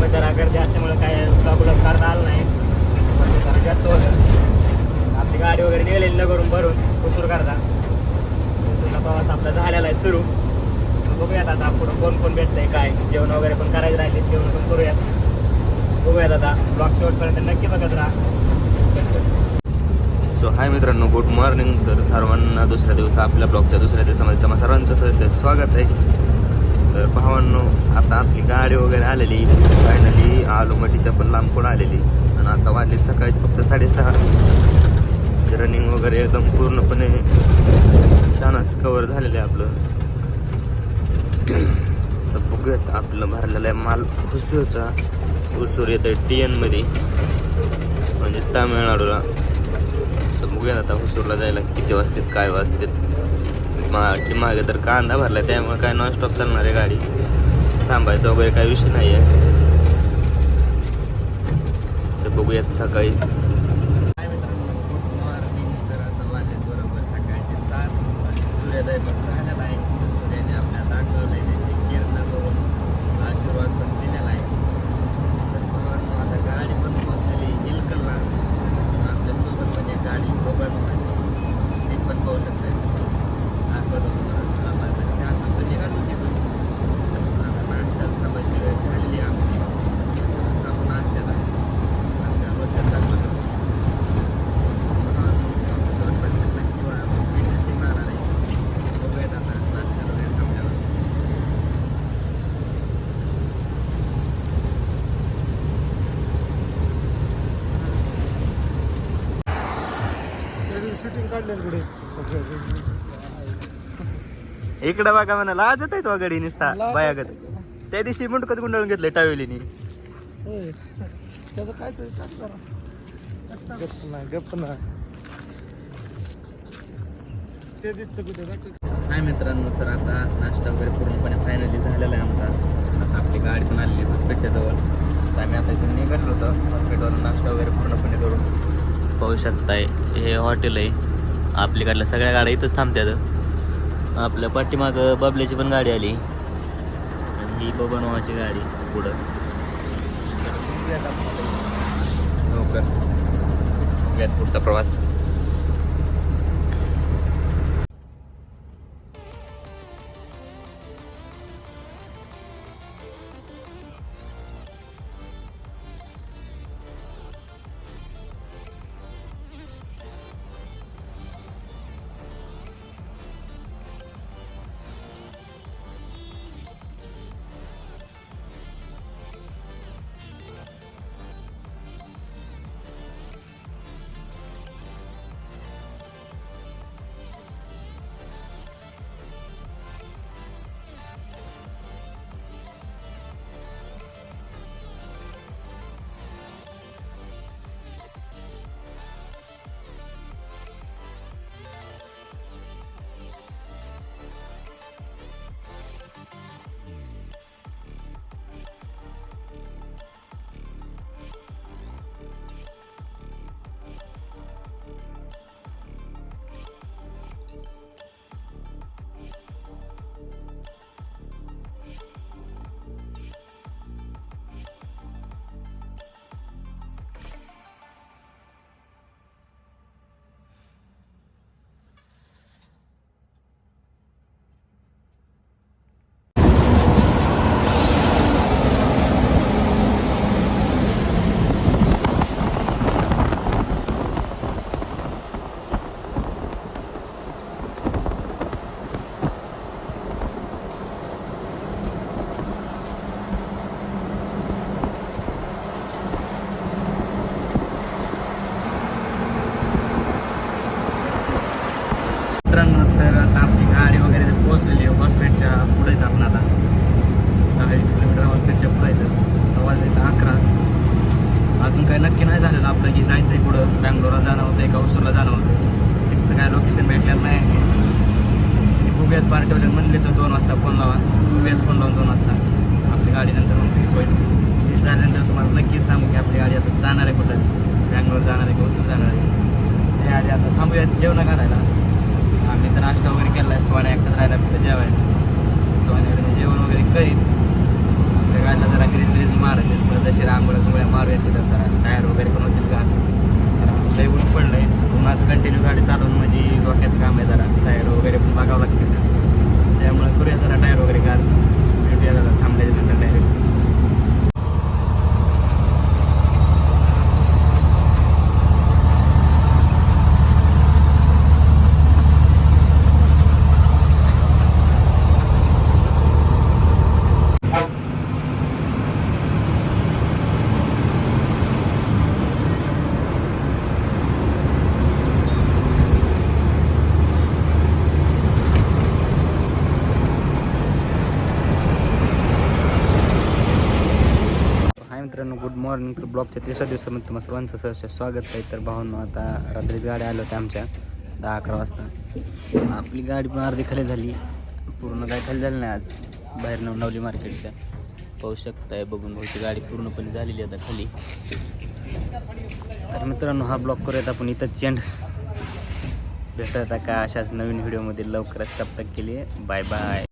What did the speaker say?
त्यामुळे जरा गर्दी असल्यामुळे काय ब्लॉगला करता आलं नाही. म्हणजे जरा जास्त होतं. आपली गाडी वगैरे निघालेली नगरून भरून उसूर करता. उसूरला प्रवास आपला झालेला आहे सुरू. बघूयात आता पुढं कोण कोण भेटतंय काय? जेवण वगैरे पण करायचं राहिले जेवण पण करूयात. बघूयात आता. ब्लॉग शेवटपर्यंत नक्की बघत राहा. सो हाय मित्रांनो गुड मॉर्निंग तर सर्वांना दुसऱ्या दिवसा आपल्या ब्लॉगच्या दुसऱ्या दिवसामध्ये सर्वांचं स्वागत आहे. तर भावांनो आता आपली गाडी वगैरे आलेली. फायनली आलूमटीच्या पण लांब कोण आलेली. आणि आता वाजली सकाळची फक्त साडेसहा. रनिंग वगैरे एकदम पूर्णपणे छान असं कवर झालेलं आहे आपलं. तर बघूयात आपलं भरलेलं आहे माल हुसूरचा. हुसूर येतं टी एनमध्ये म्हणजे तामिळनाडूला. तर बघूयात आता हुसूरला जायला किती वाजतात काय वाजतात. मागची मागे तर कांदा भरला त्यामुळे काय नॉनस्टॉप चालणार आहे गाडी. थांबायचा वगैरे काही विषय नाही आहे तर बघूयात सकाळी. काय मित्रांनो गुड मॉर्निंग तर आता वाजले बरोबर सकाळचे सात सूर्योदय पण झालेला आहे सूर्याने आपल्याला दाखवलं आहे त्याची किरण करून आशीर्वाद पण दिलेला आहे तर भावांनो आता गाडी पण पोहोचलेली हिलकलला आपल्यासोबत म्हणजे गाडी बघून ते पण पाहू शकते दाखवतो तुम्हाला. आता आता चहा पण निघालो तिथून आता नाश्ता थांबायची वेळ झालेली आहे आमची आपण नाश्त्याला नाश्त्याला रोजच्या चाललो शूटिंग काढलेलं कुठे? इकडे बघा म्हणा लाज येत आहे गाडी निसता बायागत. त्या दिवशी मुंडकच गुंडाळून घेतलंय टावेलीनी. त्याचं काय तरी टाक जरा. गप्प ना गप्प ना. ते दिसचं कुठे. हाय मित्रांनो तर आता नाश्ता वगैरे पूर्णपणे फायनली झालेला आहे आमचा. आता आपली गाडी पण आलेली हॉस्पिटलच्या जवळ. तर आम्ही आता इथून निघालो होतो. हॉस्पिटलवरून नाश्ता वगैरे पूर्णपणे करून पाहू शकताय हे हॉटेल आहे. आपल्याकडल्या सगळ्या गाड्या इथंच थांबतात आपल्या पाठीमागं बबल्याची पण गाडी आली. आणि ही बबनवाची गाडी पुढं. पुढचा प्रवास. मित्रांनो तर आता आपली गाडी वगैरे पोहोचलेली आहे. हॉस्पिटलच्या पुढे येत आपण आता. दहा वीस किलोमीटर हॉस्पिटलच्या पुढे येतं आवाज येतं अकरा. अजून काही नक्की नाही झालेलं आपलं की जायचं आहे पुढं बँगलोरला जाणं होतं एका उसूरला जाणं होतं तिथचं काय लोकेशन भेटलेलं नाही. ती बघूयात पार्टीवाले म्हणले तर दोन वाजता फोन लावा. बघूयात फोन लावून दोन वाजता. आपली गाडी नंतर मग फिक्स होईल. फिक्स झाल्यानंतर तुम्हाला नक्कीच सांगू की आपली गाडी आता जाणार आहे कुठं? बँगलोर जाणार आहे की उसूर जाणार आहे? ते आधी आता थांबूयात. जेवणं करायला आम्ही तर नाश्ता वगैरे केला आहे सोन्या एकटाच राहिला तिथं जेवायला सोन्याकडे जेवण वगैरे करीन त्या गाडीला जरा ग्रीज ग्रीज मारायचे. परत जशी रांगोळ्या गोळ्या मारू तिथं जरा. टायर वगैरे पण होतील का? लई ऊन आहे पुन्हा कंटिन्यू गाडी चालवून म्हणजे डोक्याचं काम आहे जरा. टायरवर मित्रांनो गुड मॉर्निंग तर ब्लॉगच्या तिसऱ्या दिवसामध्ये तुम्हाला सर्वांचं सहर्ष स्वागत आहे. तर भावांनो आता रात्रीच गाड्या आल्या होत्या आमच्या दहा अकरा वाजता. आपली गाडी पण अर्धी खाली झाली. पूर्ण काय खाली झाली नाही आज. बाहेर नवली मार्केटच्या. पाहू शकताय बघून भाऊची गाडी पूर्णपणे झालेली आता खाली. तर मित्रांनो हा ब्लॉग करूयात आपण इथं चेंड भेटत का अशाच नवीन व्हिडिओमध्ये लवकरच तब तक केली बाय बाय